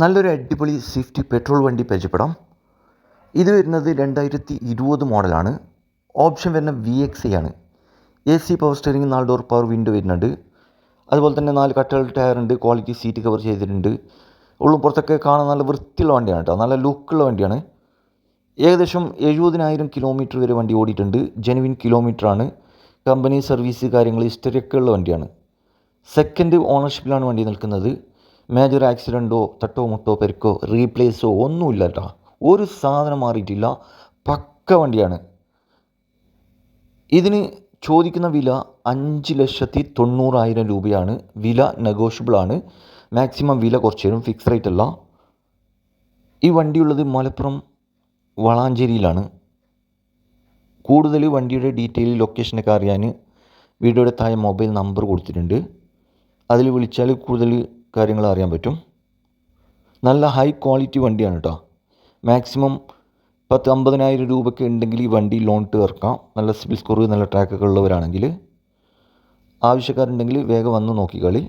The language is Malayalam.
നല്ലൊരു അടിപൊളി സ്വിഫ്റ്റ് പെട്രോൾ വണ്ടി പരിചയപ്പെടാം. ഇത് വരുന്നത് രണ്ടായിരത്തി ഇരുപത് മോഡലാണ്. ഓപ്ഷൻ വരുന്ന വി എക്സ് എ ആണ്. എ സി പവർ സ്റ്റിയറിംഗ് നാല് ഡോർ പവർ വിൻഡോ വരുന്നുണ്ട്. അതുപോലെ തന്നെ നാല് കട്ടകൾ ടയർ ഉണ്ട് ക്വാളിറ്റി സീറ്റ് കവർ ചെയ്തിട്ടുണ്ട്. ഉള്ളും പുറത്തൊക്കെ കാണാൻ നല്ല വൃത്തിയുള്ള വണ്ടിയാണ് കേട്ടോ നല്ല ലുക്കുള്ള വണ്ടിയാണ്. ഏകദേശം എഴുപതിനായിരം കിലോമീറ്റർ വരെ വണ്ടി ഓടിയിട്ടുണ്ട്. ജെനുവിൻ കിലോമീറ്ററാണ് കമ്പനി സർവീസ് കാര്യങ്ങൾ ഹിസ്റ്ററിയൊക്കെ ഉള്ള വണ്ടിയാണ്. സെക്കൻഡ് ഓണർഷിപ്പിലാണ് വണ്ടി നിൽക്കുന്നത്. മേജർ ആക്സിഡന്റോ തട്ടോ മുട്ടോ പെരുക്കോ റീപ്ലേസോ ഒന്നുമില്ല കേട്ടോ ഒരു സാധനം മാറിയിട്ടില്ല. പക്ക വണ്ടിയാണ്. ഇതിന് ചോദിക്കുന്ന വില അഞ്ച് ലക്ഷത്തി തൊണ്ണൂറായിരം രൂപയാണ്. വില നെഗോഷ്യബിൾ ആണ്. മാക്സിമം വില കുറച്ച് തരും. ഫിക്സ് റേറ്റ് അല്ല. ഈ വണ്ടിയുള്ളത് മലപ്പുറം വളാഞ്ചേരിയിലാണ്. കൂടുതൽ വണ്ടിയുടെ ഡീറ്റെയിൽ ലൊക്കേഷനൊക്കെ അറിയാൻ വീഡിയോയുടെ താഴെ മൊബൈൽ നമ്പർ കൊടുത്തിട്ടുണ്ട്. അതിൽ വിളിച്ചാൽ കൂടുതൽ കാര്യങ്ങൾ അറിയാൻ പറ്റും. നല്ല ഹൈ ക്വാളിറ്റി വണ്ടിയാണ് കേട്ടോ മാക്സിമം പത്ത് അമ്പതിനായിരം രൂപയ്ക്ക് ഉണ്ടെങ്കിൽ ഈ വണ്ടി ലോൺ തീർക്കാം. നല്ല സിബിൽ സ്കോർ നല്ല ട്രാക്കൊക്കെ ഉള്ളവരാണെങ്കിൽ. ആവശ്യക്കാരുണ്ടെങ്കിൽ വേഗം വന്ന് നോക്കിക്കളി